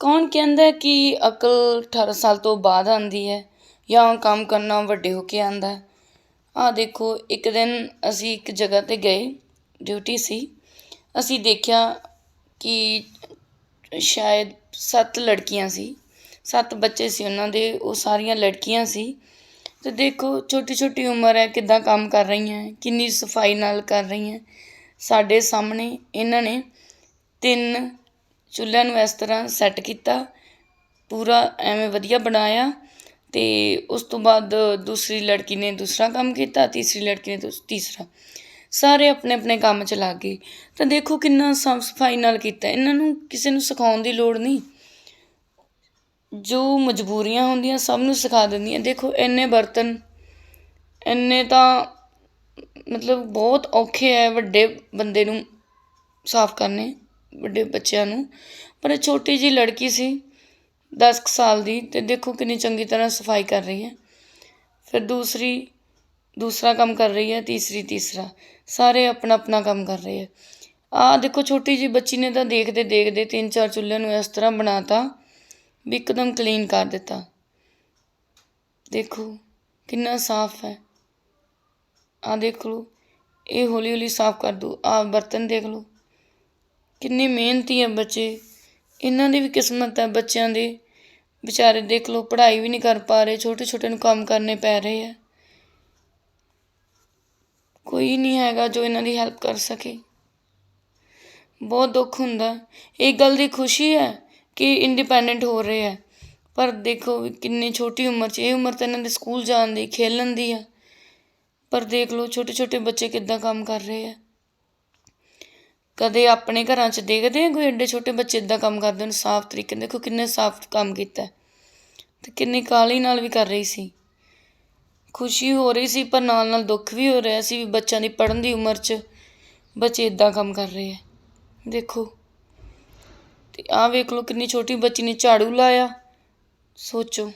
ਕੌਣ ਕਹਿੰਦਾ ਕਿ ਅਕਲ 18 ਸਾਲ ਤੋਂ ਬਾਅਦ ਆਉਂਦੀ ਹੈ ਜਾਂ ਕੰਮ ਕਰਨਾ ਵੱਡੇ ਹੋ ਕੇ ਆਉਂਦਾ ਆਹ ਦੇਖੋ, ਇੱਕ ਦਿਨ ਅਸੀਂ ਇੱਕ ਜਗ੍ਹਾ 'ਤੇ ਗਏ, ਡਿਊਟੀ ਸੀ। ਅਸੀਂ ਦੇਖਿਆ ਕਿ ਸ਼ਾਇਦ ਸੱਤ ਲੜਕੀਆਂ ਸੀ। ਸੱਤ ਬੱਚੇ ਸੀ ਉਹਨਾਂ ਦੇ, ਉਹ ਸਾਰੀਆਂ ਲੜਕੀਆਂ ਸੀ। ਅਤੇ ਦੇਖੋ ਛੋਟੀ ਛੋਟੀ ਉਮਰ ਹੈ, ਕਿੱਦਾਂ ਕੰਮ ਕਰ ਰਹੀਆਂ ਕਿੰਨੀ ਸਫ਼ਾਈ ਨਾਲ ਕਰ ਰਹੀਆਂ ਸਾਡੇ ਸਾਹਮਣੇ ਇਹਨਾਂ ਨੇ ਤਿੰਨ ਚੁੱਲ੍ਹਿਆਂ ਨੂੰ ਇਸ ਤਰ੍ਹਾਂ ਸੈੱਟ ਕੀਤਾ, ਪੂਰਾ ਐਵੇਂ ਵਧੀਆ ਬਣਾਇਆ ਅਤੇ ਉਸ ਤੋਂ ਬਾਅਦ ਦੂਸਰੀ ਲੜਕੀ ਨੇ ਦੂਸਰਾ ਕੰਮ ਕੀਤਾ, ਤੀਸਰੀ ਲੜਕੀ ਨੇ ਦੂਸ, ਤੀਸਰਾ। ਸਾਰੇ ਆਪਣੇ ਆਪਣੇ ਕੰਮ 'ਚ ਲੱਗ ਗਏ। ਤਾਂ ਦੇਖੋ ਕਿੰਨਾ ਸਾਫ਼ ਸਫ਼ਾਈ ਨਾਲ ਕੀਤਾ, ਇਹਨਾਂ ਨੂੰ ਕਿਸੇ ਨੂੰ ਸਿਖਾਉਣ ਦੀ ਲੋੜ ਨਹੀਂ। ਜੋ ਮਜਬੂਰੀਆਂ ਹੁੰਦੀਆਂ ਸਭ ਨੂੰ ਸਿਖਾ ਦਿੰਦੀਆਂ। ਦੇਖੋ ਇੰਨੇ ਬਰਤਨ, ਇੰਨੇ ਤਾਂ ਮਤਲਬ ਬਹੁਤ ਔਖੇ ਹੈ ਵੱਡੇ ਬੰਦੇ ਨੂੰ ਸਾਫ਼ ਕਰਨੇ। ਵੱਡੇ ਬੱਚਿਆਂ ਨੂੰ। ਪਰ ਇਹ ਛੋਟੀ ਜਿਹੀ ਲੜਕੀ ਸੀ, ਦਸ ਕੁ ਸਾਲ ਦੀ ਅਤੇ ਦੇਖੋ ਕਿੰਨੀ ਚੰਗੀ ਤਰ੍ਹਾਂ ਸਫ਼ਾਈ ਕਰ ਰਹੀ ਹੈ। ਫਿਰ ਦੂਸਰੀ, ਦੂਸਰਾ ਕੰਮ ਕਰ ਰਹੀ ਹੈ, ਤੀਸਰੀ, ਤੀਸਰਾ। ਸਾਰੇ ਆਪਣਾ ਆਪਣਾ ਕੰਮ ਕਰ ਰਹੇ ਹੈ। ਆਹ ਦੇਖੋ ਛੋਟੀ ਜਿਹੀ ਬੱਚੀ ਨੇ ਤਾਂ ਦੇਖਦੇ ਦੇਖਦੇ ਤਿੰਨ ਚਾਰ ਚੁੱਲ੍ਹਿਆਂ ਨੂੰ ਇਸ ਤਰ੍ਹਾਂ ਬਣਾ ਤਾ ਵੀ ਇੱਕਦਮ ਕਲੀਨ ਕਰ ਦਿੱਤਾ। ਦੇਖੋ ਕਿੰਨਾ ਸਾਫ਼ ਹੈ। ਆਹ ਦੇਖ ਲਓ, ਇਹ ਹੌਲੀ ਹੌਲੀ ਸਾਫ਼ ਕਰ ਦੂ ਆਹ ਬਰਤਨ ਦੇਖ ਲਓ। ਕਿੰਨੇ ਮਿਹਨਤੀ ਆ ਬੱਚੇ। ਇਹਨਾਂ ਦੀ ਵੀ ਕਿਸਮਤ ਆ ਬੱਚਿਆਂ ਦੀ। ਵਿਚਾਰੇ ਦੇਖ ਲਓ, ਪੜ੍ਹਾਈ ਵੀ ਨਹੀਂ ਕਰ ਪਾ ਰਹੇ ਛੋਟੇ ਛੋਟੇ ਨੂੰ ਕੰਮ ਕਰਨੇ ਪੈ ਰਹੇ ਆ। ਕੋਈ ਨਹੀਂ ਹੈਗਾ ਜੋ ਇਹਨਾਂ ਦੀ ਹੈਲਪ ਕਰ ਸਕੇ। ਬਹੁਤ ਦੁੱਖ ਹੁੰਦਾ। ਇਹ ਗੱਲ ਦੀ ਖੁਸ਼ੀ ਹੈ ਕਿ ਇੰਡੀਪੈਂਡੈਂਟ ਹੋ ਰਹੇ ਆ। ਪਰ ਦੇਖੋ ਵੀ ਕਿੰਨੀ ਛੋਟੀ ਉਮਰ 'ਚ, ਇਹ ਉਮਰ ਤਾਂ ਇਹਨਾਂ ਦੇ ਸਕੂਲ ਜਾਣ ਦੀ, ਖੇਲਣ ਦੀ ਆ। ਪਰ ਦੇਖ ਲਓ ਛੋਟੇ ਛੋਟੇ ਬੱਚੇ ਕਿੱਦਾਂ ਕੰਮ ਕਰ ਰਹੇ ਆ। ਕਦੇ ਆਪਣੇ ਘਰਾਂ 'ਚ ਦੇਖਦੇ ਆ ਕੋਈ ਐਡੇ ਛੋਟੇ ਬੱਚੇ ਇਦਾਂ ਕੰਮ ਕਰਦੇ ਨੇ, ਸਾਫ਼ ਤਰੀਕੇ ਨਾਲ? ਦੇਖੋ ਕਿੰਨੇ ਸਾਫ਼ ਕੰਮ ਕੀਤਾ। ਤੇ ਕਿੰਨੀ ਕਾਹਲੀ ਨਾਲ ਵੀ ਕਰ ਰਹੀ ਸੀ। ਖੁਸ਼ੀ ਹੋ ਰਹੀ ਸੀ, ਪਰ ਨਾਲ ਨਾਲ ਦੁੱਖ ਵੀ ਹੋ ਰਿਹਾ ਸੀ ਵੀ ਬੱਚਿਆਂ ਦੀ ਪੜ੍ਹਨ ਦੀ ਉਮਰ 'ਚ ਬੱਚੇ ਇਦਾਂ ਕੰਮ ਕਰ ਰਹੇ ਆ। ਦੇਖੋ। ਤੇ ਆਹ ਵੇਖ ਲਓ ਕਿੰਨੀ ਛੋਟੀ ਬੱਚੀ ਨੇ ਝਾੜੂ ਲਾਇਆ। ਸੋਚੋ।